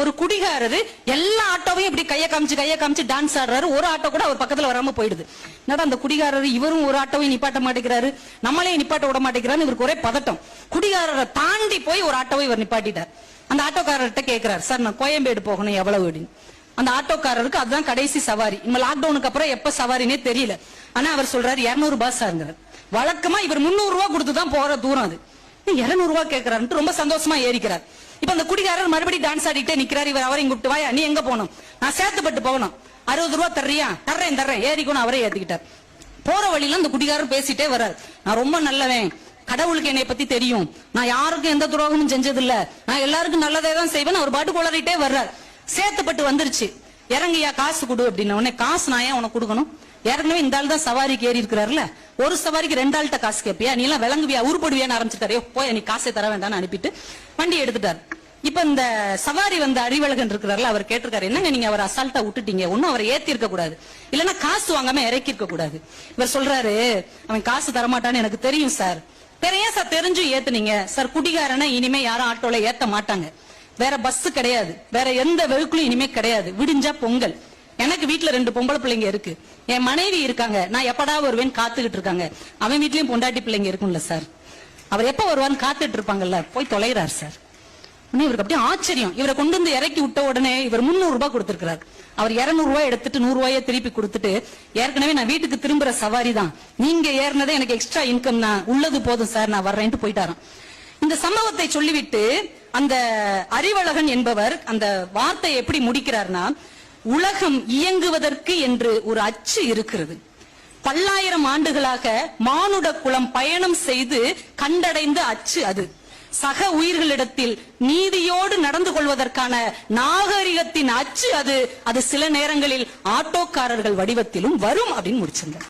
ஒரு குடிகாரரு எல்லா ஆட்டோவையும் இப்படி கைய காமிச்சு கைய காமிச்சு டான்ஸ் ஆடுறாரு. ஒரு ஆட்டோ கூட அவர் பக்கத்துல வராம போயிடுது. என்னடா அந்த குடிகாரர்? இவரும் ஒரு ஆட்டோவையும் நிப்பாட்ட மாட்டேங்கிறாரு. நம்மளையும் நிப்பாட்ட விட மாட்டேங்கிறாரு இவருக்கு ஒரே பதட்டம். குடிகாரரை தாண்டி போய் ஒரு ஆட்டோவை இவர் நிப்பாட்டிட்டார். அந்த ஆட்டோக்காரர்கிட்ட கேட்கிறார் சார் நான் கோயம்பேடு போகணும் எவ்வளவு அப்படின்னு. அந்த ஆட்டோக்காரருக்கு அதுதான் கடைசி சவாரி. இனிமே லாக்டவுனுக்கு அப்புறம் எப்ப சவாரினே தெரியல. ஆனா அவர் சொல்றாரு இருநூறு ரூபாய் சாருங்கிறார் வழக்கமா இவர் முன்னூறு ரூபாய் கொடுத்து தான் போற தூரம் அது. இருநூறு ரூபாய் கேட்கிறாரு ரொம்ப சந்தோஷமா ஏறிக்கிறார். இப்ப அந்த குடிகாரர் மறுபடியும் டான்ஸ் ஆடிட்டே நிக்கிறார் இவர் அவரையும் கூப்பிட்டு வாயா நீ எங்க போகணும்? நான் சேர்த்துப்பட்டு போகணும். அறுபது ரூபாய் தர்றியா? தர்றேன் தர்றேன். ஏறிக்கணும் அவரே ஏத்துக்கிட்டார். போற வழியில அந்த குடிகாரர் பேசிட்டே வர்றாரு. நான் ரொம்ப நல்லவன். கடவுளுக்கு என்னை பத்தி தெரியும். நான் யாருக்கும் எந்த துரோகமும் செஞ்சதில்ல. நான் எல்லாருக்கும் நல்லதே தான் செய்வேன். அவர் பாட்டு குளறிட்டே வர்றார். சேத்துப்பட்டு வந்துருச்சு. இறங்கியா காசு கொடு அப்படின்ன உடனே காசு நான் ஏன் உனக்கு கொடுக்கணும்? ஏற்கனவே இந்த ஆள் தான் சவாரிக்கு ஏறி இருக்கிறாருல. ஒரு சவாரிக்கு ரெண்டு ஆள்கிட்ட காசு கேப்பியா? நீ எல்லாம் விளங்குவியா? உருப்படுவியான்னு ஆரம்பிச்சிட்டாரு. போய் நீ காசை தர வேண்டாம்னு அனுப்பிட்டு வண்டி எடுத்துட்டாரு. இப்ப இந்த சவாரி வந்த அறிவழகன் இருக்கிறாருல அவர் கேட்டிருக்காரு என்னங்க நீங்க அவர் அசால்ட்டா விட்டுட்டீங்க? ஒன்னும் அவரை ஏத்தி இருக்க கூடாது. இல்லன்னா காசு வாங்காம இறக்கி இருக்க கூடாது. இவர் சொல்றாரு அவன் காசு தரமாட்டான்னு எனக்கு தெரியும் சார். தெரியும் சார் தெரிஞ்சும் ஏத்துனீங்க? சார் குடிகாரனை இனிமே யாரும் ஆட்டோல ஏத்த மாட்டாங்க. வேற பஸ் கிடையாது. வேற எந்த வெகுக்குளும் இனிமே கிடையாது. விடிஞ்சா பொங்கல். எனக்கு வீட்ல ரெண்டு பொம்பளை பிள்ளைங்க இருக்கு. என் மனைவி இருக்காங்க. நான் எப்படா வருவேன் காத்துக்கிட்டு இருக்காங்க. அவன் வீட்லயும் பொண்டாட்டி பிள்ளைங்க இருக்கும்ல சார் அவர் எப்ப வருவான்னு காத்துட்டு இருப்பாங்கல்ல? போய் தொலைகிறார் சார் உடனே இவருக்கு அப்படியே ஆச்சரியம். இவரை கொண்டு வந்து இறக்கி விட்ட உடனே இவர் முன்னூறு ரூபாய் கொடுத்திருக்கிறார். அவர் இருநூறு ரூபாய் எடுத்துட்டு நூறு ரூபாயை திருப்பி கொடுத்துட்டு ஏற்கனவே நான் வீட்டுக்கு திரும்புற சவாரி தான். நீங்க ஏறினதே எனக்கு எக்ஸ்ட்ரா இன்கம் தான் உள்ளது போதும் சார் நான் வர்றேன்ட்டு போயிட்டாராம். இந்த சம்பவத்தை சொல்லிவிட்டு அந்த அறிவழகன் என்பவர் அந்த வார்த்தையை எப்படி முடிக்கிறார்னா உலகம் இயங்குவதற்கு என்று ஒரு அச்சு இருக்கிறது. பல்லாயிரம் ஆண்டுகளாக மானுட குலம் பயணம் செய்து கண்டடைந்த அச்சு அது. சக உயிர்களிடத்தில் நீதியோடு நடந்து கொள்வதற்கான நாகரிகத்தின் அச்சு அது. அது சில நேரங்களில் ஆட்டோக்காரர்கள் வடிவத்திலும் வரும் அப்படின்னு முடிச்சிருந்தார்.